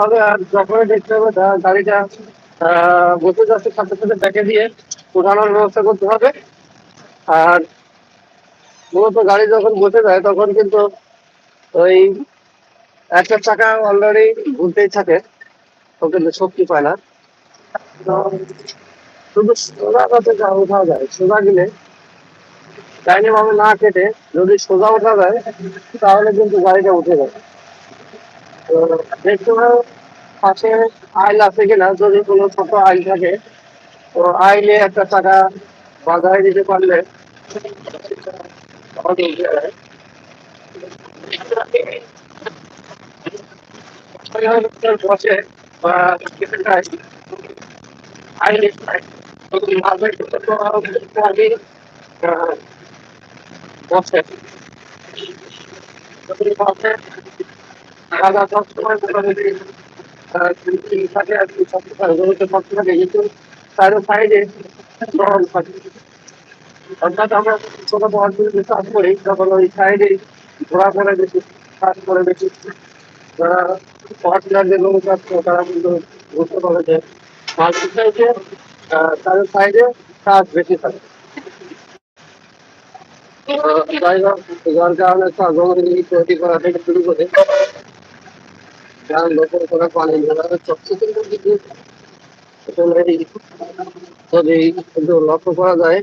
হবে আর যখনই দেখতে হবে গাড়িটা বসে যাচ্ছে সাথে সাথে ব্যাকে দিয়ে উঠানোর ব্যবস্থা করতে হবে। আর মূলত গাড়ি যখন বসে যায়, তখন কিন্তু ওই একটা চাকা অলরেডি ঘুরতেই থাকে। ও কিন্তু শক্তি পায় না। শুধু সোজা যা ওঠা যায়, সোজা গেলে ডাইনে ভাবে না কেটে যদি সোজা ওঠা যায়, তাহলে কিন্তু গাড়িটা উঠে যায়। তো দেখতে পাশে আইল আছে কিনা যদি কোনো ছোট আইল থাকে, তো আইলে একটা চাকা বাধাই দিতে পারলে। বসে বা আইলে বসে বসে আলাদা সবসময় মোটামুটি থাকে আর কি সবসময় রোদে পড়তে থাকে কিন্তু তার সাইডে গরম থাকে অর্থাৎ আমরা বড় যদি কাজ করি তখন ওই সাইডে ঘোরা করে বেশি কাজ করে বেশি যারা পড়াশোনার যে লোক আছে তারা কিন্তু বুঝতে পারে যে মাল্টি সাইডে তাদের সাইডে কাজ বেশি থাকে যার কারণে তৈরি করা থেকে শুরু করে যদি একটু লক্ষ্য করা যায়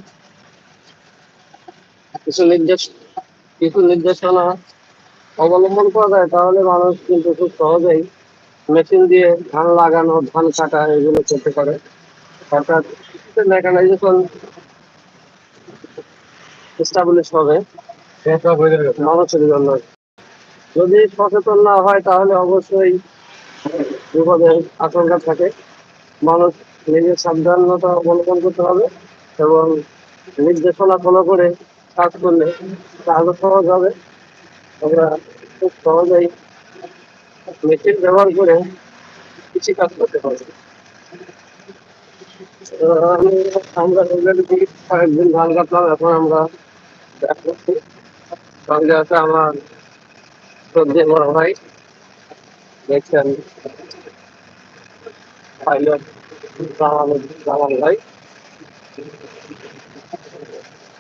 কিছু নির্দেশ কিছু নির্দেশনা অবলম্বন করা যায় তাহলে মানুষ কিন্তু খুব সহজেই মেশিন দিয়ে ধান লাগানো ধান কাটা এগুলো করতে পারে। অর্থাৎ মেকানাইজেশন এস্টাবলিশ হবে মানুষের জন্য। যদি সচেতন না হয়, তাহলে অবশ্যই বিপদের আশঙ্কা থাকে। মানুষ নিজের সাবধানতা অবলম্বন করতে হবে এবং নির্দেশনা ফলো করে কাজ করলে কাজও সহজ হবে। আমরা খুব সহজেই মেশিন ব্যবহার করে কৃষি কাজ করতে পারব। আমরা অলরেডি কয়েকদিন ধান কাটলাম, এখন আমরা ব্যাক করছি। সঙ্গে আছে আমার বড় ভাই। দেখছেন পাইলট জামাল ভাই।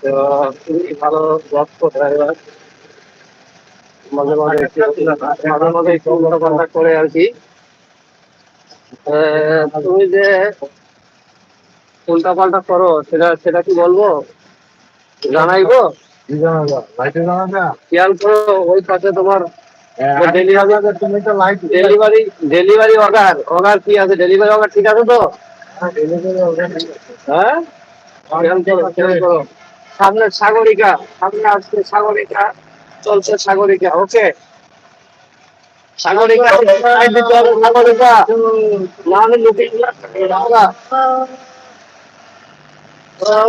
তো খুবই ভালো দক্ষ ড্রাইভার মাঝে মাঝে মাঝে মাঝে একটু কন্ট্যাক্ট করে আর কি। তুমি যে উল্টা পাল্টা করো সেটা সেটা কি বলব? জানাইবো? খেয়াল করো ওই পাশে তোমার ডেলিভারি ডেলিভারি অর্ডার অর্ডার কি আছে? ডেলিভারি অর্ডার ঠিক আছে তো? হ্যাঁ খেয়াল করো খেয়াল করো। সামনে সাগরিকা সামনে আসছে সাগরিকা। চলছে সাগরিকা ওকে। সাগরিকা side দিতে হবে, সাগরিকা নাহলে লুকিয়ে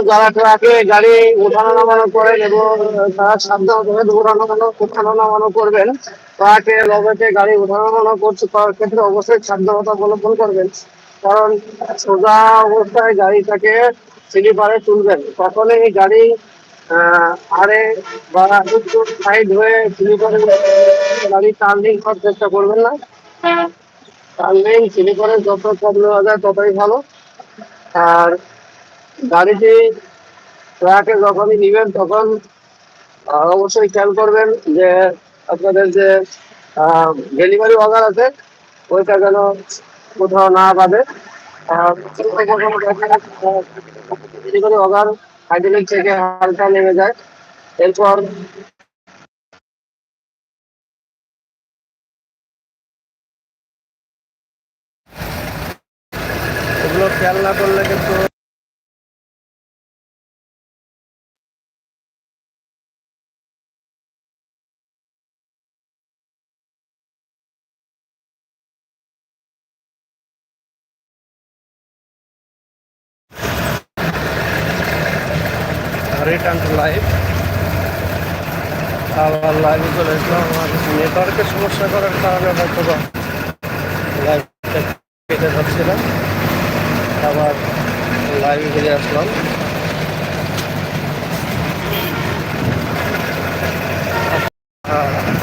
যারা ট্রাকে গাড়ি উঠানো নামানো করেন এবং তারা সাবধানভাবে ওঠানো নামানো ওঠানো নামানো করবেন। ট্রাকে লবেটে গাড়ি ওঠানো করছে। তার ক্ষেত্রে অবশ্যই সাবধানতা অবলম্বন করবেন। কারণ সোজা অবস্থায় গাড়িটাকে স্লিপারে তুলবেন। তখনই গাড়ি আরে বা সাইড হয়ে স্লিপারে গাড়ি টার্নিং করার চেষ্টা করবেন না। টার্নিং স্লিপারে যত কম নেওয়া যায় ততই ভালো। আর গাড়িটি ট্রাকে যখনই নিবেন তখন অবশ্যই খেয়াল করবেন যে আপনাদের যে ডেলিভারি অর্ডার আছে, ওইটা যেন কোথাও না বাঁধে ডেলিভারি অর্ডার হাইড্রোলিক থেকে হালকা নেমে যায়। এরপর এগুলো খেয়াল না করলে কিন্তু রিটার্ন টু লাইভ আবার লাইভে চলে আসলাম আমার নেটওয়ার্কের সমস্যা করার কারণে হয়তো বা লাইভটা পেতে পারছিলাম আবার লাইভে ফিরে আসলাম হ্যাঁ